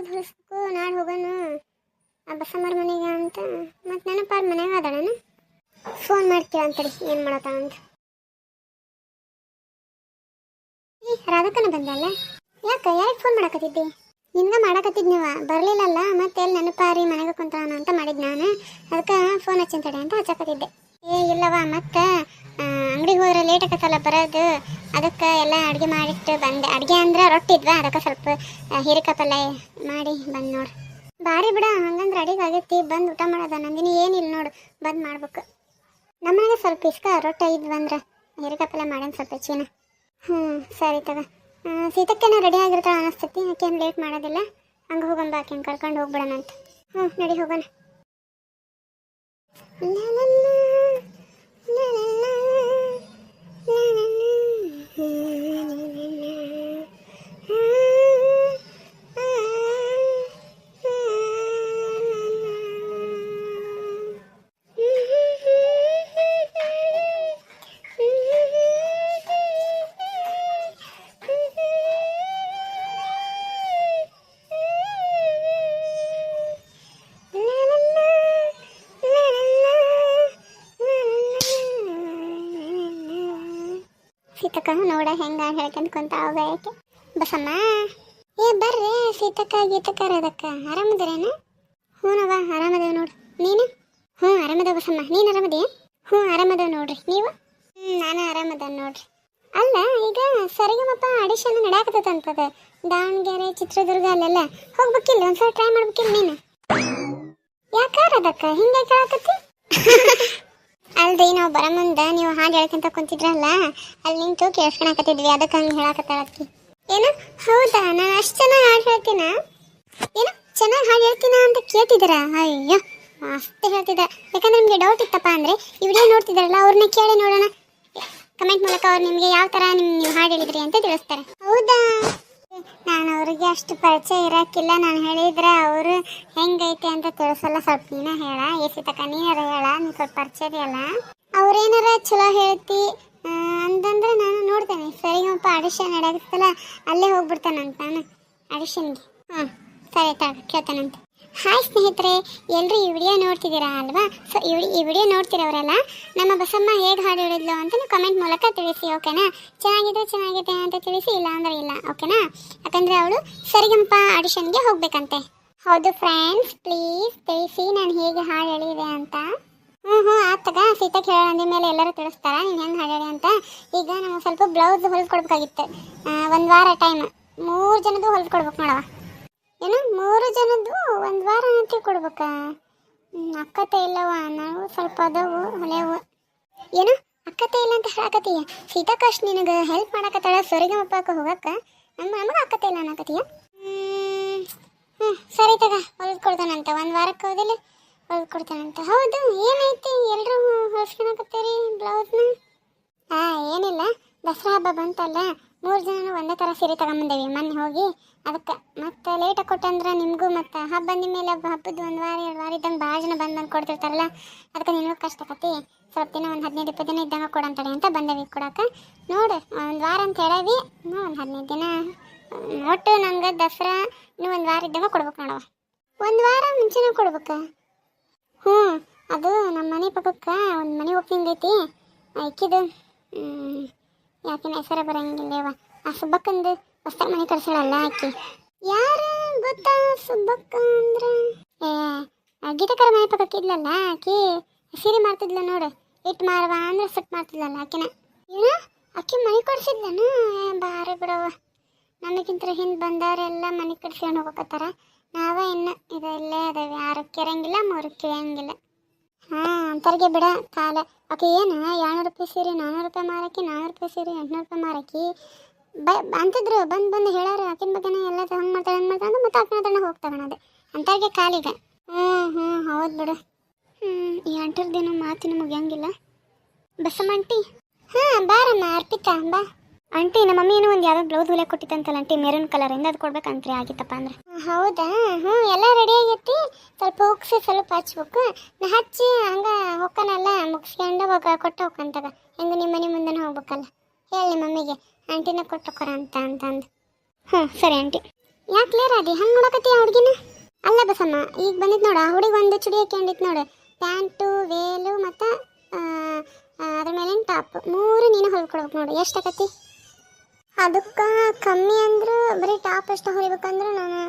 Blouse ಹೊಲಿಸ್ಬೇಕು ನಾಳೆ ಹೋಗೋಣ. ಆ ಬಸಮ್ಮರ ಮನೆಗೆ ಅಂತ. ಮತ್ತೆ ನೆನಪಾರ ಮನ್ಯಾಗ ಅದಾಳನ ಫೋನ್ ಮಾಡ್ತೀವಿ ಅಂತಡಿ ಏನು ಮಾಡತ್ತ ಅಂತ. ಈ ಬಂದಲ್ಲ ಯಾಕ ಯಾಕೆ ಫೋನ್ ಮಾಡಕತ್ತಿದ್ದಿ? ನಿನ್ಗ ಮಾಡಕತ್ತಿದ್ ನೀವ? ಬರ್ಲಿಲ್ಲಲ್ಲ ಮತ್ತೆ ಎಲ್ಲಿ ನೆನಪಾರಿ ಮನೆಗೆ ಕುಂತಾನ ಅಂತ ಮಾಡಿದ್ ನಾನು. ಅದಕ್ಕೆ ಫೋನ್ ಹಚ್ಚಿಂತಡೆ ಅಂತ ಹಚ್ಚಕತ್ತಿದ್ದೆ. ಏ ಇಲ್ಲವ ಮತ್ತೆ ಅಂಗಡಿಗೆ ಹೋದ್ರೆ ಲೇಟ್ ಆಗತ್ತಲ್ಲ ಬರೋದು. ಅದಕ್ಕೆ ಎಲ್ಲ ಅಡುಗೆ ಮಾಡಿಟ್ಟು ಬಂದೆ. ಅಡುಗೆ ಅಂದ್ರೆ ರೊಟ್ಟಿ ಇದ್ವಾ? ಅದಕ್ಕೆ ಸ್ವಲ್ಪ ಪಲ್ಯ ಮಾಡಿ ಬಂದು ನೋಡು ಬಾರಿ ಬಿಡ, ಹಂಗಂದ್ರೆ ಅಡಿಗೆ ಆಗೈತಿ. ಬಂದು ಊಟ ಮಾಡೋದ ನಂದಿನಿ ಏನಿಲ್ಲ ನೋಡು, ಬಂದು ಮಾಡ್ಬೇಕು. ನಮ್ಮನೆಗೆ ಸ್ವಲ್ಪ ಇಸ್ಕ ರೊಟ್ಟಿ ಇದ್ವು ಅಂದ್ರೆ ಹೀರೆಕಾಯಿ ಪಲ್ಯ ಸ್ವಲ್ಪ ಹೆಚ್ಚಿನ. ಹ್ಞೂ ಸರಿ ತಗ. ಸೀತಕ್ಕೇನ ರೆಡಿ ಆಗಿರ್ತಾಳೆ ಅನಿಸ್ತೈತಿ, ಆಕೇನು ಲೇಟ್ ಮಾಡೋದಿಲ್ಲ. ಹಂಗೆ ಹೋಗಂಬ ಆಕೆನ ಕರ್ಕೊಂಡು ಹೋಗ್ಬಿಡೋಣ ಅಂತ ಹ್ಞೂ ನಡಿ ಹೋಗೋಣ. ಸೀತಕ್ಕ ನೋಡ ಹೆಂಗ ಹೇಳ್ಕೊಂಡ್ ಕುಂತ ಬಸಮ್ಮ. ಏ, ಬರ್ರಿ, ಸೀತಕ್ಕ, ಗೀತಕ್ಕ ಅದಕ್ಕ ಆರಾಮದಿರೇನ? ಹ್ಞೂನವ್ವ ಆರಾಮದೇವ್ ನೋಡು ನೀನು? ಹ್ಞೂ ಆರಾಮದ ಬಸಮ್ಮ. ನೀನು ಆರಾಮದೀಯ ಹ್ಞೂ, ಆರಾಮದೇವ್ ನೋಡ್ರಿ. ನೀವು? ಹ್ಞೂ ನಾನು ಆರಾಮದ ನೋಡ್ರಿ. ಅಲ್ಲ, ಈಗ ಸರಿಗಮಪ್ಪ ಆಡಿಷನ್ ನಡೆಯಾಕತ್ತಂತದ ದಾವಣಗೆರೆ, ಚಿತ್ರದುರ್ಗ ಅಲ್ಲೆಲ್ಲ. ಹೋಗ್ಬೇಕಿಲ್ಲ, ಒಂದ್ಸಲ ಟ್ರೈ ಮಾಡ್ಬೇಕಿಲ್ಲ ನೀನು? ಯಾಕಾರ ಅದಕ್ಕ ಹಿಂಗೆ ಕೇಳಕತ್ತಿ? ಅಲ್ರಿ, ನಾವು ಬರ ಮುಂದೆ ನೀವು ಹಾಡು ಹೇಳ್ಕೊಂತ ಕುಂತಿದ್ರಲ್ಲ, ಅಲ್ಲಿ ನಿಂತು ಕೇಳ್ಸ್ಕೊಳಕತ್ತಿದ್ವಿ ಅದಕ್ಕೆ ಹಂಗೆ ಹೇಳಕತ್ತಾಳಕ್ಕಿ ಏನು? ಹೌದಾ? ನಾನು ಅಷ್ಟು ಚೆನ್ನಾಗಿ ಹಾಡು ಹೇಳ್ತೀನ? ಏನು? ಚೆನ್ನಾಗಿ ಹಾಡು ಹೇಳ್ತೀನ ಅಂತ ಕೇಳ್ತಿದ್ದೀರಾ? ಅಯ್ಯೋ, ಅಷ್ಟೇ ಹೇಳ್ತಿದ್ರ ಯಾಕಂದ್ರೆ ನಿಮಗೆ ಡೌಟ್ ಇತ್ತಪ್ಪ ಅಂದರೆ ಇವ್ರೇ ವಿಡಿಯೋ ನೋಡ್ತಿದ್ದಾರಲ್ಲ ಅವ್ರನ್ನ ಕೇಳಿ ನೋಡೋಣ. ಕಮೆಂಟ್ ಮೂಲಕ ಅವ್ರು ನಿಮಗೆ ಯಾವ ಥರ ನಿಮ್ಮ ನೀವು ಹಾಡು ಹೇಳಿದ್ರಿ ಅಂತ ತಿಳಿಸ್ತಾರೆ. ಹೌದಾ? ನಾನು ಅವ್ರಿಗೆ ಅಷ್ಟು ಪರಿಚಯ ಇರಕ್ಕಿಲ್ಲ ನಾನು ಹೇಳಿದ್ರೆ ಅವರು ಹೆಂಗೈತೆ ಅಂತ ತಿಳಿಸಲ್ಲ. ಸ್ವಲ್ಪ ನೀನ ಹೇಳ. ಎಸಿ ತಕ ನೀನಾರ ಹೇಳ. ನೀ ಸ್ವಲ್ಪ ಪರಿಚಯ ಇದೆಯಲ್ಲ ಅವ್ರೇನಾರ ಚಲೋ ಹೇಳ್ತಿ ಅಂತಂದ್ರೆ ನಾನು ನೋಡ್ತೇನೆ. ಸರಿಗಪ್ಪ ಆಡಿಷನ್ ನಡೆಯುತ್ತಲ್ಲ ಅಲ್ಲೇ ಹೋಗ್ಬಿಡ್ತಾನಂತ ನಾನು ಆಡಿಷನ್ಗೆ ಹಾಂ ಸರಿ, ತಗ, ಕೇಳ್ತಾನಂತ. ಹಾಯ್ ಸ್ನೇಹಿತರೆ. ಎಲ್ಲರೂ ಈ ವಿಡಿಯೋ ನೋಡ್ತಿದ್ದೀರಾ ಅಲ್ವಾ? ಸೊ ಈ ಈ ವಿಡಿಯೋ ನೋಡ್ತಿರೋರೆಲ್ಲ, ನಮ್ಮ ಬಸಮ್ಮ ಹೇಗೆ ಹಾಡು ಹೇಳಿದ್ಲು ಅಂತ ಕಮೆಂಟ್ ಮೂಲಕ ತಿಳಿಸಿ, ಓಕೆನಾ? ಚೆನ್ನಾಗಿದೆ ಚೆನ್ನಾಗಿದೆ ಅಂತ ತಿಳಿಸಿ ಇಲ್ಲ ಅಂದ್ರೆ ಇಲ್ಲ, ಓಕೆನಾ? ಯಾಕಂದರೆ ಅವಳು ಸರಿಗಂಪ ಆಡಿಷನ್ಗೆ ಹೋಗ್ಬೇಕಂತೆ. ಹೌದು ಫ್ರೆಂಡ್ಸ್ ಪ್ಲೀಸ್ ತಿಳಿಸಿ ನಾನು ಹೇಗೆ ಹಾಡು ಹೇಳಿದೆ ಅಂತ. ಹ್ಞೂ ಹ್ಞೂ ಆತಗ ಸೀತಾ ಕೇಳೋ ಅಂದ ಮೇಲೆ ಎಲ್ಲರೂ ತಿಳಿಸ್ತಾರ? ನೀನು ಹೆಂಗೆ ಹಾಡು ಹೇಳಿ ಅಂತ. ಈಗ ನಾವು ಸ್ವಲ್ಪ ಬ್ಲೌಸ್ ಹೊಲ್ಕೊಡ್ಬೇಕಾಗಿತ್ತು ಒಂದು ವಾರ ಟೈಮ್ ಮೂರು ಜನದ್ದು ಹೊಲ್ಕೊಡ್ಬೇಕು ನೋಡವ ಏನು? ಮೂರು ಜನದ್ದು ಒಂದು ವಾರ ಅಂತ ಕೊಡ್ಬೇಕಾ? ಅಕ್ಕತೆ ಇಲ್ಲವ ನಾವು ಸ್ವಲ್ಪ ಅದವು ಹೊಲೆವು ಏನು? ಅಕ್ಕತೆ ಇಲ್ಲ ಅಂತ ಹೇಳಕತ್ತೀಯ? ಸೀತಾಕಾಶ್ ನಿನಗೆ ಹೆಲ್ಪ್ ಮಾಡಕತ್ತಾಳ ಸರಿಗಮಪ್ಪಕ್ಕೆ ಹೋಗಕ್ಕ ನಮ್ಮ ನಮಗೆ ಅಕ್ಕತೆ ಇಲ್ಲ ಅನ್ನಕತ್ತೀಯ? ಸರಿ ತಗ, ಹೊಲ್ದು ಕೊಡ್ತಾನಂತ. ಒಂದು ವಾರಕ್ಕೆ ಹೋದಿಲ್ಲ, ಹೊಲ್ದು ಕೊಡ್ತಾನಂತ. ಹೌದು ಏನೈತಿ ಎಲ್ಲರೂ ಹೊಲ್ಸ್ಕೊಳಕತ್ತೀರಿ ಬ್ಲೌಸ್ನ? ಹಾಂ, ಏನಿಲ್ಲ. ದಸರಾ ಹಬ್ಬ ಬಂತಲ್ಲ, ಮೂರು ಜನ ಒಂದೇ ಥರ ಸೀರೆ ತಗೊಂಬಂದೇವಿ. ಮೊನ್ನೆ ಹೋಗಿ, ಅದಕ್ಕೆ ಮತ್ತೆ ಲೇಟಾಗಿ ಕೊಟ್ಟಂದ್ರೆ ನಿಮಗೂ ಮತ್ತು ಹಬ್ಬ ಬಂದ ಮೇಲೆ ಹಬ್ಬದ ಒಂದು ವಾರ, ಎರಡು ವಾರ ಇದ್ದಂಗೆ ಭಾಳ ಜನ ಬಂದು ಬಂದು ಕೊಡ್ತಿರ್ತಾರಲ್ಲ, ಅದಕ್ಕೆ ನಿಮಗೆ ಕಷ್ಟ ಆಕತಿ ಸ್ವಲ್ಪ ದಿನ ಒಂದು ಹದಿನೈದು, ಇಪ್ಪತ್ತು ದಿನ ಇದ್ದಂಗೆ ಕೊಡಂತಡೆ ಅಂತ ಬಂದೇವಿ ಕೊಡೋಕೆ. ನೋಡು, ಒಂದು ವಾರ ಅಂತ ಹೇಳವಿ ಒಂದು ಹದಿನೈದು ದಿನ ಒಟ್ಟು ನಂಗೆ ದಸರಾ ಇನ್ನೂ ಒಂದು ವಾರ ಇದ್ದಂಗೆ ಕೊಡ್ಬೇಕು ನೋಡವ ಒಂದು ವಾರ ಮುಂಚೆನೇ ಕೊಡ್ಬೇಕು. ಹ್ಞೂ, ಅದು ನಮ್ಮ ಮನೆ ಪಕ್ಕಕ್ಕೆ ಒಂದು ಮನೆ ಓಪನಿಂಗ್ ಐತಿ. ಆಕಿದು ಯಾಕಿನ ಹೆಸರು ಬರಂಗಿಲ್ಲವ ಆ ಸುಬ್ಬಕ್ಕಂದು ಹೊಸ ಮನೆ ಕರ್ಸಳಲ್ಲ ಆಕಿ. ಯಾರು ಗೊತ್ತಾ ಸುಬ್ಬಕ್ಕ ಅಂದ್ರೆ? ಏ, ಗೀತಕರ ಮನೆ ಪಕ್ಕಕ್ಕೆ ಇದ್ಲಲ್ಲ ಆಕಿ. ಸೀರೆ ಮಾಡ್ತಿದ್ಲ ನೋಡು. ಇಟ್ಟು ಮಾರವ ಅಂದ್ರೆ ಸೆಟ್ ಮಾಡ್ತಿದ್ಲಲ್ಲ ಆಕಿನ. ಏನ, ಆಕಿ ಮನೆ ಕೊಡ್ಸಿದ್ಲನು ಬಾರ ಬಿಡವ ನಮಗಿಂತ ಹಿಂದೆ ಬಂದವರೆಲ್ಲ ಮನೆ ಕಟ್ಸ್ಕೊಂಡು ಹೋಗಕತ್ತಾರ ನಾವೇ ಇನ್ನು ಇದು ಇಲ್ಲೇ ಅದಾವೆ. ಯಾರು ಕೆರಂಗಿಲ್ಲ ಮೂರಕ್ಕೆ ಇರಂಗಿಲ್ಲ ಹಾಂ, ಅಂತರ್ಗೆ ಬಿಡ ಕಾಲ ಆಕೆ ಏನು, ಏಳ್ನೂರು ರೂಪಾಯಿ ಸೀರೆ ನಾನ್ನೂರು ರೂಪಾಯಿ ಮಾರಕ್ಕೆ ನಾನ್ನೂರು ರೂಪಾಯಿ ಸೀರೆ, ಎಂಟ್ನೂರು ರೂಪಾಯಿ ಮಾರಕ್ಕೆ ಬ, ಅಂತಿದ್ರು, ಬಂದು ಬಂದು ಹೇಳಾರು. ಆಕಿನ ಬಗ್ಗೆನೇ ಎಲ್ಲ ಹಂಗೆ ಮಾಡ್ತಾರೆ ಹಂಗೆ ಮಾಡ್ತಾಳೆ ಅಂತ ಮತ್ತೆ ಆಕಿನ ಹತ್ರನೇ ಹೋಗಿ ತಗೊಳೋದು ಅಂತರ್ಗೆ ಹ್ಞೂ ಹ್ಞೂ ಹೌದು ಬಿಡು. ಹ್ಞೂ ಈ ಅಂಟರ ದಿನ ಮಾತಿನ ಮುಗಿಯಂಗಿಲ್ಲ ಬಸಮ್ಮ ಆಂಟಿ ಹಾಂ, ಬಾರಮ್ಮ, ಅರ್ಪಿತಾ, ಬಾ. ಆಂಟಿ ನಮ್ಮ ಮಮ್ಮಿ ಏನೋ ಒಂದು ಯಾವ್ದೋ ಬ್ಲೌಸ್ ಹೊಲೆ ಕೊಟ್ಟಿತ್ತಂತಲ್ಲ ಆಂಟಿ ಮೆರೂನ್ ಕಲರಿಂದ ಅದು ಕೊಡ್ಬೇಕಂತ್ರಿ ಆಗಿತ್ತಪ್ಪ ಅಂದ್ರೆ. ಹೌದಾ? ಹ್ಞೂ ಎಲ್ಲ ರೆಡಿ ಆಗೈತಿ. ಸ್ವಲ್ಪ ಹೋಗ್ಸಿ ಸ್ವಲ್ಪ ಹಚ್ಬೇಕು. ನಾ ಹಚ್ಚಿ ಹಂಗ ಹೊಕ್ಕನೆಲ್ಲ, ಮುಗಿಸ್ಕೊಂಡು ಹೋಗ, ಕೊಟ್ಟು ಹೋಗಂತಾಗ ಹೆಂಗೆ ನಿಮ್ಮ ಮನೆ ಮುಂದೆನೇ ಹೋಗ್ಬೇಕಲ್ಲ. ಹೇಳಿ ಮಮ್ಮಿಗೆ ಆಂಟಿನ ಕೊಟ್ಟು ಹೋಗ್ಕೊರ ಅಂತ ಅಂತಂದು. ಹ್ಞೂ ಸರಿ ಆಂಟಿ ಯಾಕೆ ಕ್ಲಿಯರ್ ಅದಿ ಹಂಗೆ ನೋಡಕತ್ತಿ ಆ ಹುಡುಗಿನ? ಅಲ್ಲ ಬಸಮ್ಮ, ಈಗ ಬಂದಿತ್ತು ನೋಡು, ಆ ಹುಡುಗಿ ಒಂದು ಚುಡಿ ಹಾಕೊಂಡಿತ್ತು ನೋಡು. ಪ್ಯಾಂಟು, ವೇಲು ಮತ್ತು ಅದ್ರ ಮೇಲಿನ ಟಾಪ್. ಮೂರು ನೀನು ಹೊಲ್ಕೊಡ್ಬೇಕು ನೋಡು. ಎಷ್ಟಾಕತಿ ಅದಕ್ಕೆ ಕಮ್ಮಿ ಅಂದ್ರೆ ಬರೀ ಟಾಪ್ ಎಷ್ಟು ಹೊಲಿಬೇಕಂದ್ರೆ ನಾನು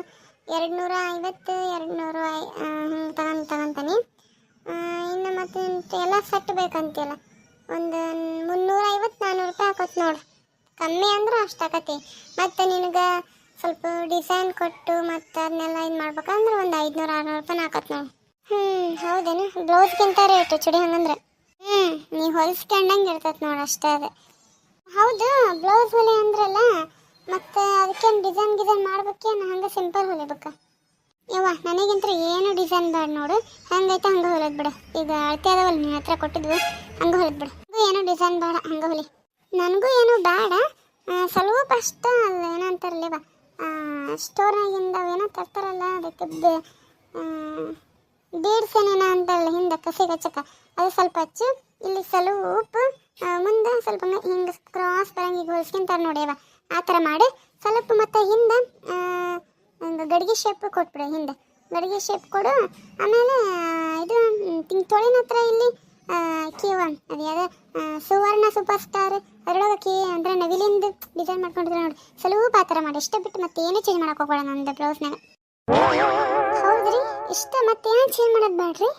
ಎರಡು ನೂರ ಐವತ್ತು ಎರಡು ಐ ಹಿಂಗೆ ತಗೊಂಡು, ತಗೊಂತಾನೆ. ಇನ್ನು ಮತ್ತೆ ಎಲ್ಲ ಸೆಟ್ ಬೇಕಂತಿಲ್ಲ ಒಂದು ಮುನ್ನೂರ ಐವತ್ತು ನಾನ್ನೂರು ರೂಪಾಯಿ ಹಾಕೋತ್ ನೋಡು. ಕಮ್ಮಿ ಅಂದ್ರೆ ಅಷ್ಟು ಆಕತಿ ಮತ್ತು ನಿನಗೆ ಸ್ವಲ್ಪ ಡಿಸೈನ್ ಕೊಟ್ಟು ಮತ್ತು ಅದನ್ನೆಲ್ಲ ಇದು ಮಾಡ್ಬೇಕಂದ್ರೆ ಒಂದು ಐದುನೂರು, ಆರುನೂರು ರೂಪಾಯಿ ಹಾಕತ್ ನೋಡು. ಹ್ಞೂ ಹೌದೇನು? ಬ್ಲೌಸ್ಗಿಂತ ರೇಟು ಚುಡಿ ಹಂಗಂದ್ರೆ. ಹ್ಞೂ ನೀ ಹೊಲಿಸ್ಕೊಂಡಂಗೆ ಇರ್ತೈತೆ ನೋಡು ಅಷ್ಟೇ ಅದು. ಹೌದು ಬ್ಲೌಸ್ ಹೊಲೆ ಅಂದ್ರಲ್ಲ, ಮತ್ತೆ ಅದಕ್ಕೇನು ಡಿಸೈನ್ ಗಿಸೈನ್ ಮಾಡ್ಬೇಕೇನು? ಹಂಗೆ ಸಿಂಪಲ್ ಹೊಲಿಬೇಕ ಯವ್ವ ನನಗಂತ್ರ ಏನು ಡಿಸೈನ್ ಬೇಡ ನೋಡು. ಹಂಗೈತೆ ಹಂಗೆ ಹೊಲದ್ ಬಿಡು. ಈಗ ಅಳತೆ ಅದಾವಲ್ಲ, ನಿನ್ನ ಹತ್ರ ಕೊಟ್ಟಿದ್ವಿ ಹಂಗೆ ಹೊಲದ್ ಬಿಡು. ಏನು ಡಿಸೈನ್ ಬೇಡ, ಹಂಗೆ ಹೊಲಿ. ನನಗೂ ಏನು ಬೇಡ. ಸ್ವಲ್ಪ ಅಷ್ಟ ಅಲ್ಲ ಏನಂತಾರಲ್ಲ ಸ್ಟೋರ್ನಾಗಿಂದ ಏನೋ ತರ್ತಾರಲ್ಲ, ಅದಕ್ಕೆ ಬೀಡ್ಸ್ ಏನೇನೋ ಅಂತಾರಲ್ಲ ಹಿಂದೆ ಕಸಿ ಅದು ಸ್ವಲ್ಪ ಹಚ್ಚು, ಇಲ್ಲಿ ಸ್ವಲ್ಪ ಮುಂದೆ ಸ್ವಲ್ಪ ಹಿಂಗೆ ಕ್ರಾಸ್ ಬರಂಗೆ ಈಗ ನೋಡಿ ನೋಡ್ಯವ ಆ ಥರ ಮಾಡಿ ಸ್ವಲ್ಪ ಮತ್ತೆ ಹಿಂದೆ ಗಡಿಗೆ ಶೇಪ್ ಕೊಟ್ಬಿಡು ಹಿಂದೆ. ಗಡಿಗೆ ಶೇಪ್ ಕೊಡು, ಆಮೇಲೆ ಇದು ತಿಂಗ್ ತೊಳಿನ ಹತ್ರ ಇಲ್ಲಿ ಕೀವ ಅದು ಯಾವ್ದು ಸುವರ್ಣ ಸೂಪರ್ ಸ್ಟಾರ್ ಅದರೊಳಗೆ ಕೀ ಅಂದ್ರೆ ನವಿಲಿಂದ ಡಿಸೈನ್ ಮಾಡ್ಕೊಂಡಿದ್ರೆ ನೋಡಿ. ಸ್ವಲ್ಪ ಆ ಥರ ಮಾಡಿ. ಇಷ್ಟ ಬಿಟ್ಟು ಮತ್ತೆ ಏನು ಚೇಂಜ್ ಮಾಡಕ್ಕೆ ಹೋಗ್ಬೇಡ ನಂದು ಬ್ಲೌಸ್ನಾಗ ಹೌದ್ರಿ? ಇಷ್ಟ ಮತ್ತೇನು ಚೇಂಜ್ ಮಾಡೋದು ಬೇಡ್ರಿ?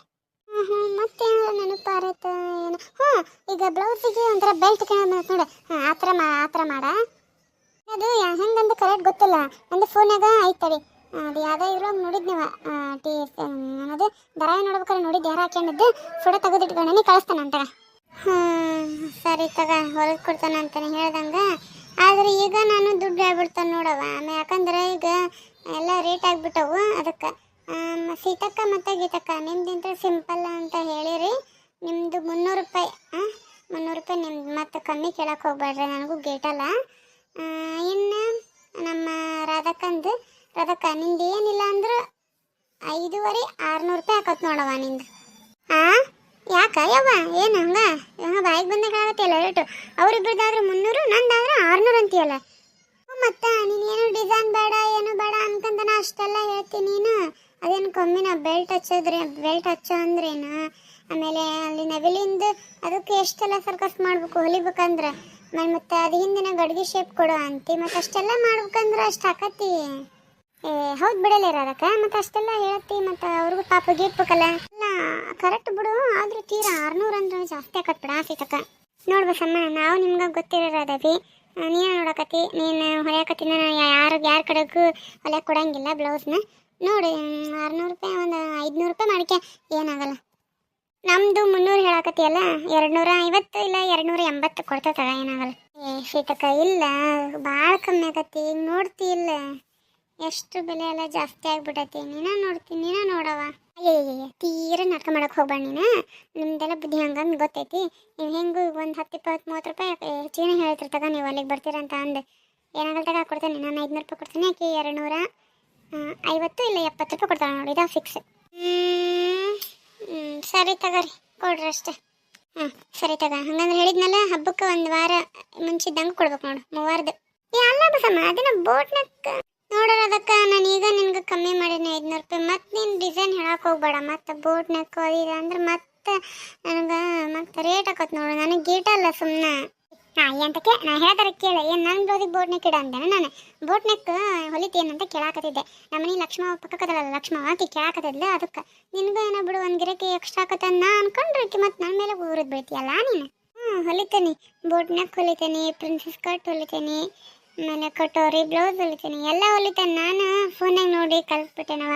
ಮತ್ತೆ ನೆನಪಾರೈತೆ ಏನು. ಹ್ಞೂ ಈಗ ಬ್ಲೌಸಿಗೆ ಒಂಥರ ಬೆಲ್ಟ್ ಕಾಣ ನೋಡು. ಹಾಂ ಆ ಥರ ಮಾ ಆ ಥರ ಮಾಡ. ಅದು ಹೆಂಗಂದು ಕರೆಕ್ಟ್ ಗೊತ್ತಿಲ್ಲ. ಒಂದು ಫೋನ್ಯಾಗ ಐತಡಿ ಅದು ಯಾವುದೋ ಇರೋಂಗೆ ನೋಡಿದ್ನವ ಟಿ ಅನ್ನೋದು. ದರ ನೋಡ್ಬೇಕಾದ್ರೆ ನೋಡಿದ್ದು, ಯಾರು ಹಾಕ್ಯಂಡದ್ದು. ಫೋಟೋ ತೆಗೆದಿಟ್ಕೊಂಡು ಕಳಿಸ್ತಾನಂತ ಹ್ಞೂ ಸರಿ ತಗ ಹೊರಗೆ ಕೊಡ್ತಾನೆ ಅಂತಾನೆ ಹೇಳ್ದಂಗೆ. ಆದರೆ ಈಗ ನಾನು ದುಡ್ಡು ಆಗ್ಬಿಡ್ತಾನೆ ನೋಡವ ಆಮೇಲೆ ಯಾಕಂದ್ರೆ ಈಗ ಎಲ್ಲ ರೇಟ್ ಆಗಿಬಿಟ್ಟವು ಅದಕ್ಕೆ. ಸೀತಕ್ಕ ಮತ್ತು ಗೀತಕ್ಕ ನಿಮ್ದಿಂತ ಸಿಂಪಲ್ ಅಂತ ಹೇಳಿರಿ. ನಿಮ್ಮದು ಮುನ್ನೂರು ರೂಪಾಯಿ ಮುನ್ನೂರು ರೂಪಾಯಿ ನಿಮ್ದು ಮತ್ತು ಕಮ್ಮಿ ಕೇಳಕ್ಕೆ ಹೋಗ್ಬೇಡ್ರಿ, ನನಗೂ ಗೇಟಲ್ಲ ಇನ್ನು ನಮ್ಮ ರಾಧಕ್ಕಂದು ರಾಧಕ್ಕ ನಿಂದು ಏನಿಲ್ಲ ಅಂದ್ರೆ ಐದೂವರೆ ಆರುನೂರು ರೂಪಾಯಿ ಹಾಕತ್ ನೋಡವ ನಿಂದು. ಹಾಂ ಯಾಕ, ಯವ್ವ, ಏನು ಹಂಗ? ಹಂಗ ಬಾಯಿಗೆ ಬಂದಾಗ ಇಲ್ಲ ರೇಟು ಅವ್ರಿಬ್ರದ್ದಾದ್ರೆ ಮುನ್ನೂರು, ನಂದಾದ್ರೆ ಆರುನೂರು ಅಂತೀಯಲ್ಲ. ಮತ್ತೆ, ನೀನೇನು ಡಿಸೈನ್ ಬೇಡ, ಏನು ಬೇಡ ಅಂತಂದನ ಅಷ್ಟೆಲ್ಲ ಹೇಳ್ತೀನಿ ನೀನು. ಅದೇನು ಕಮ್ಮಿನ ಬೆಲ್ಟ್ ಹಚ್ಚೋದ್ರೆ, ಬೆಲ್ಟ್ ಹಚ್ಚೋ ಅಂದ್ರೇನು? ಆಮೇಲೆ ಅಲ್ಲಿ ನವಿಲಿಂದ ಅದಕ್ಕೆ ಎಷ್ಟೆಲ್ಲ ಸರ್ಕಸ್ ಮಾಡ್ಬೇಕು, ಹೊಲಿಬೇಕಂದ್ರೆ? ಆಮೇಲೆ ಮತ್ತೆ ಅದು ಹಿಂದಿನ ಗಡ್ಗೆ ಶೇಪ್ ಕೊಡು ಅಂತಿ, ಮತ್ತೆ ಅಷ್ಟೆಲ್ಲ ಮಾಡ್ಬೇಕಂದ್ರೆ ಅಷ್ಟು ಹಾಕತ್ತಿ ಏ, ಹೌದು ಬಿಡಲ್ಲ ಇರೋದಕ್ಕೆ ಮತ್ತೆ ಅಷ್ಟೆಲ್ಲ ಹೇಳತ್ತಿ ಮತ್ತೆ ಅವ್ರಿಗೂ ಪಾಪ ಗೀಟ್ಬೇಕಲ್ಲ? ಅಲ್ಲ ಕರೆಕ್ಟ್ ಬಿಡು, ಆದ್ರೂ ತೀರಾ ಆರ್ನೂರು ಅಂದ್ರೆ ಜಾಸ್ತಿ ಆಕತ್ ಬಿಡ ಸೀತಕ್ಕ. ನೋಡ್ಬೇಕಮ್ಮ ನಾವು ನಿಮ್ಗೆ ಗೊತ್ತಿರೋದವಿ ನೀನು ನೋಡಕತ್ತಿ, ನೀನು ಹೊಳೆಯಕತ್ತಿನ ಯಾರು, ಯಾರ ಕಡೆಗೂ ಹೊಲ್ಯಕ್ಕೆ ಕೊಡಂಗಿಲ್ಲ ಬ್ಲೌಸ್ನ ನೋಡಿ ಆರ್ನೂರು ರೂಪಾಯಿ, ಒಂದು ಐದುನೂರು ರೂಪಾಯಿ ಮಾಡಿಕೆ. ಏನಾಗಲ್ಲ. ನಮ್ಮದು ಮುನ್ನೂರು ಹೇಳಕತ್ತಿಯಲ್ಲ ಎರಡು ನೂರ ಐವತ್ತು ಇಲ್ಲ ಎರಡು ನೂರ ಎಂಬತ್ತು ಕೊಡ್ತದ ಏನಾಗಲ್ಲ. ಏ ಶೀತಕ ಇಲ್ಲ ಭಾಳ ಕಮ್ಮಿ ಆಗತ್ತಿ, ಈಗ ನೋಡ್ತಿ ಇಲ್ಲ. ಎಷ್ಟು ಬೆಲೆ ಎಲ್ಲ ಜಾಸ್ತಿ ಆಗ್ಬಿಟ್ಟತಿ ನೀನ ನೋಡ್ತೀನಿ ನೀನ ನೋಡವ ಅಯ್ಯಯ್ಯ ತೀರ ನಾಟಕ ಮಾಡಕ್ಕೆ ಹೋಗ್ಬೇಡ ನೀನು. ನಿಮ್ದೆಲ್ಲ ಬುದ್ಧಿ ಹಂಗಂದು ಗೊತ್ತೈತಿ. ನೀವು ಹೆಂಗೂ ಒಂದು ಹತ್ತು, ಇಪ್ಪತ್ತು, ಮೂವತ್ತು ರೂಪಾಯಿ ಹೆಚ್ಚಿನ ಹೇಳ್ತಿರ್ ತಗ, ನೀವು ಅಲ್ಲಿಗೆ ಬರ್ತೀರಂತ ಅಂದೆ. ಏನಾಗಲ್ಲ ತಗ, ಕೊಡ್ತೇನೆ, ನಾನು ಐದುನೂರು ರೂಪಾಯಿ ಕೊಡ್ತೀನಿ ಆಕೆ ಎರಡು ನೂರ ಐವತ್ತು ಇಲ್ಲ ಎಪ್ಪತ್ತು ರೂಪಾಯಿ ಕೊಡ್ತಾಳೆ ನೋಡಿ ಇದು ಫಿಕ್ಸ್ ಸರಿ ತಗೋರಿ, ಕೊಡ್ರಿ ಅಷ್ಟೇ. ಹಾಂ ಸರಿ ತಗ. ಹಂಗಂದ್ರೆ ಹೇಳಿದ್ನಲ್ಲ, ಹಬ್ಬಕ್ಕೆ ಒಂದು ವಾರ ಮುಂಚಿದ್ದಂಗೆ ಕೊಡ್ಬೇಕು ನೋಡು, ಮೂವಾರದು. ಏ, ಅಲ್ಲ ಬಸಮ್ಮ, ಅದನ್ನ ಬೋಟ್ನಕ್ಕ ಅದಕ್ಕೆ, ನಾನು ಈಗ ನಿನ್ಗೆ ಕಮ್ಮಿ ಮಾಡೀನಿ ಐದುನೂರು ರೂಪಾಯಿ. ಮತ್ತೆ ನೀನು ಡಿಸೈನ್ ಹೇಳಕ್ಕೆ ಹೋಗ್ಬೇಡ, ಮತ್ತೆ ಬೋಟ್ನಕ್ ಇದು ಅಂದ್ರೆ ಮತ್ತೆ ನನಗೆ ಮತ್ತೆ ರೇಟ್ ಹಾಕೋತ್ ನೋಡು. ನನಗೆ ಗೀಟಲ್ಲ ಸುಮ್ಮನೆ ಹಾಂ ಎಂತಕ್ಕೆ ನಾ ಹೇಳ್ತಾರೆ ಕೇಳ. ಏನು ನನ್ನ ಬ್ಲೌಸಿಗೆ ಬೋಟ್ ನೆಕ್ ಇಡ ನಾನು? ಬೋಟ್ ನೆಕ್ ಹೊಲಿತೇನಂತ ಕೇಳಾಕತ್ತಿದ್ದೆ. ನಮ್ಮನೆ ಲಕ್ಷ್ಮ ಪಕ್ಕದಲ್ಲ ಲಕ್ಷ್ಮ ಆಕಿ ಅದಕ್ಕೆ. ನಿನಗೂ ಏನೋ ಬಿಡು, ಒಂದು ಗಿರಕಿ ಎಕ್ಸ್ಟ್ರಾ ಆಗತ್ತೆ ನಾ ಅನ್ಕೊಂಡ್ರೆ ಆಕಿ, ಮತ್ತೆ ನನ್ನ ಮೇಲೆ ಊರಿದ್ ಬೀಳ್ತೀಯಲ್ಲ ನೀನು? ಹ್ಞೂ ಹೊಲಿತೇನೆ. ಬೋಟ್ ನೆಕ್ ಹೊಲಿತೇನೆ ಪ್ರಿನ್ಸಸ್ ಕಟ್ ಹೊಲಿತೇನೆ ಕಟೋರಿ ಬ್ಲೌಸ್ ಹೊಲಿತೇನೆ, ಎಲ್ಲ ಹೊಲಿತೇನೆ ನಾನು. ಫೋನಾಗ ನೋಡಿ ಕಲ್ತ್ಬಿಟ್ಟೆನವ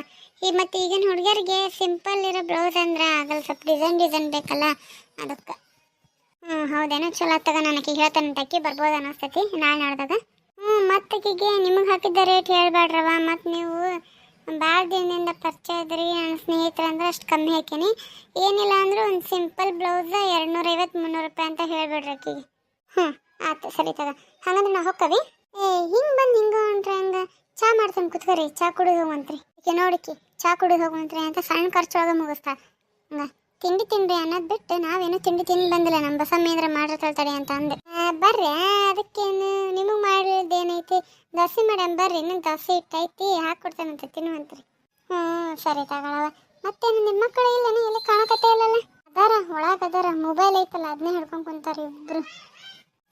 ಈ ಮತ್ತು ಈಗಿನ ಹುಡುಗರಿಗೆ ಸಿಂಪಲ್ ಇರೋ ಬ್ಲೌಸ್ ಅಂದ್ರೆ ಆಗಲ್ಲ. ಸ್ವಲ್ಪ ಡಿಸೈನ್ ಡಿಸೈನ್ ಬೇಕಲ್ಲ ಅದಕ್ಕೆ. ಹ್ಞೂ ಹೌದೇನೋ ಚಲೋ ನಾನು ನನಗೆ ಹೇಳ್ತಾನೆ ಅಕ್ಕಿ ಬರ್ಬೋದು ಅನ್ನಿಸ್ತೈತಿ ನಾಳೆ ನಾಡ್ದಾಗ. ಹ್ಞೂ ಮತ್ತಕ್ಕಿಗೆ ನಿಮಗೆ ಹಾಕಿದ್ದ ರೇಟ್ ಹೇಳ್ಬೇಡ್ರವ ಮತ್ತು ನೀವು ಭಾಳ ದಿನದಿಂದ ಪರಿಚಯ ಇದ್ರಿ, ನನ್ನ ಸ್ನೇಹಿತರೆ ಅಂದ್ರೆ ಅಷ್ಟು ಕಮ್ಮಿ ಹಾಕೀನಿ. ಏನಿಲ್ಲ ಅಂದ್ರೆ ಒಂದು ಸಿಂಪಲ್ ಬ್ಲೌಸ್ ಎರಡು ನೂರ ಐವತ್ತು ಮುನ್ನೂರು ರೂಪಾಯಿ ಅಂತ ಹೇಳ್ಬೇಡ್ರಿ ಅಕ್ಕಿಗೆ. ಹ್ಞೂ ಆಯ್ತು, ಸರಿ ತಗ. ಹಂಗಂದ್ರೆ ನಾವು ಹೋಕ್ಕವಿ ಏ, ಹಿಂಗೆ ಬಂದು ಹಿಂಗೆ ಹೊಂಟ್ರೆ ಹಂಗೆ? ಚಾ ಮಾಡ್ತೀನಿ ಕುತ್ಕೋರಿ, ಚಾ ಕುಡಿದು ಹೋಗಂತ್ರಿ ಈಕೆ ನೋಡಿಕಿ ಚಾ ಕುಡಿದು ಹೋಗಂತ್ರಿ ಅಂತ ಸಣ್ಣ ಖರ್ಚೊಳಗೆ ಮುಗಿಸ್ತಾ ಹಂಗ. ತಿಂಡಿ ತಿಂಡಿ ಅನ್ನೋದು ಬಿಟ್ಟು ನಾವೇನು ತಿಂಡಿ ತಿಂದು ಬಂದಿಲ್ಲ. ನಮ್ಮ ಬಸಮ್ಮ ಏನಾರ ತಡಿ ಅಂತ ಅಂದೆ. ಬರ್ರಿ ಅದಕ್ಕೇನು ನಿಮಗೆ ಮಾಡಿದ್ದೇನೈತಿ ದೋಸೆ ಮೇಡಮ್ ಬರ್ರಿ, ಇನ್ನೊಂದ್ ದೋಸೆ ಇಟ್ಟೈತಿ ಹಾಕ್ಕೊಡ್ತಾನಂತ ತಿನ್ನುವಂತ್ರಿ. ಹ್ಞೂ ಸರಿ ತಗೊಳವ ಮತ್ತೇನು ನಿಮ್ಮ ಮಕ್ಕಳು ಇಲ್ಲನ ಎಲ್ಲಿ ಕಾಣಕತ್ತೆ ಇಲ್ಲಲ್ಲ? ಅದಾರ, ಒಳಗೆ ಅದಾರ ಮೊಬೈಲ್ ಐತಲ್ಲ ಅದನ್ನೇ ಹಿಡ್ಕೊಂಡು ಕುಂತಾರ ಇಬ್ರು.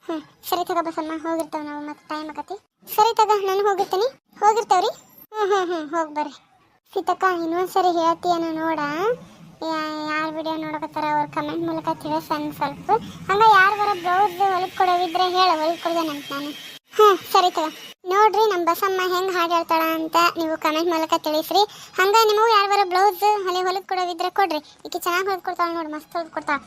ಹ್ಞೂ ಸರಿ ತಗೋ ಬಸಮ್ಮ, ಹೋಗಿರ್ತಾವ ನಾವು ಮತ್ತೆ ಟೈಮ್ ಆಗತಿ ಸರಿ ತಗ, ನಾನು ಹೋಗಿರ್ತೀನಿ. ಹೋಗಿರ್ತಾವ್ರಿ? ಹ್ಞೂ ಹ್ಞೂ ಹ್ಞೂ ಹೋಗಿ ಬರ್ರಿ. ಸೀತಕ್ಕ, ಇನ್ನೊಂದ್ಸರಿ ಹೇಳ್ತೀಯನ ನೋಡ. ಯಾರು ವಿಡಿಯೋ ನೋಡಕತ್ತಾರ ಅವ್ರ ಕಮೆಂಟ್ ಮೂಲಕ ತಿಳಿಸನ್ ಸ್ವಲ್ಪ. ಹಂಗ ಯಾರು ಬರೋ ಬ್ಲೌಸ್ ಹೊಲಕ್ ಕೊಡೋದಿದ್ರೆ ಹೇಳ, ಹೊಲಿದ್ ಕೊಡ್ದೇನಂತ ನಾನು. ಹ್ಞೂ ಸರಿ ತಗ. ನೋಡ್ರಿ ನಮ್ಮ ಬಸಮ್ಮ ಹೆಂಗ್ ಹಾಡು ಹೇಳ್ತಾಳ ಅಂತ ನೀವು ಕಮೆಂಟ್ ಮೂಲಕ ತಿಳಿಸ್ರಿ. ಹಂಗ ನಿಮಗೂ ಯಾರು ಬರೋ ಬ್ಲೌಸ್ ಹೊಲಿ ಹೊಲಕ್ ಕೊಡೋದಿದ್ರೆ ಕೊಡ್ರಿ. ಈಕೆ ಚೆನ್ನಾಗಿ ಹೊಲಿದ್ ಕೊಡ್ತಾಳ ನೋಡಿ, ಮಸ್ತ್ ಕೊಡ್ತಾಳ.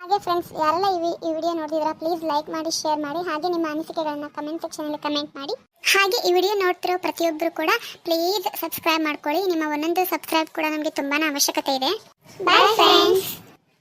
ಹಾಗೆ ಫ್ರೆಂಡ್ಸ್ ಯಾರೆಲ್ಲ ಈ ವಿಡಿಯೋ ನೋಡಿದ್ರ ಪ್ಲೀಸ್ ಲೈಕ್ ಮಾಡಿ ಶೇರ್ ಮಾಡಿ, ಹಾಗೆ ನಿಮ್ಮ ಅನಿಸಿಕೆಗಳನ್ನ ಕಮೆಂಟ್ ಸೆಕ್ಷನಲ್ಲಿ ಕಮೆಂಟ್ ಮಾಡಿ. ಹಾಗೆ ಈ ವಿಡಿಯೋ ನೋಡ್ತಿರೋ ಪ್ರತಿಯೊಬ್ಬರು ಕೂಡ ಪ್ಲೀಸ್ ಸಬ್ಸ್ಕ್ರೈಬ್ ಮಾಡ್ಕೊಳ್ಳಿ. ನಿಮ್ಮ ಒಂದೊಂದು ಸಬ್ಸ್ಕ್ರೈಬ್ ಕೂಡ ನಮಗೆ ತುಂಬಾನೇ ಅವಶ್ಯಕತೆ ಇದೆ. Bye friends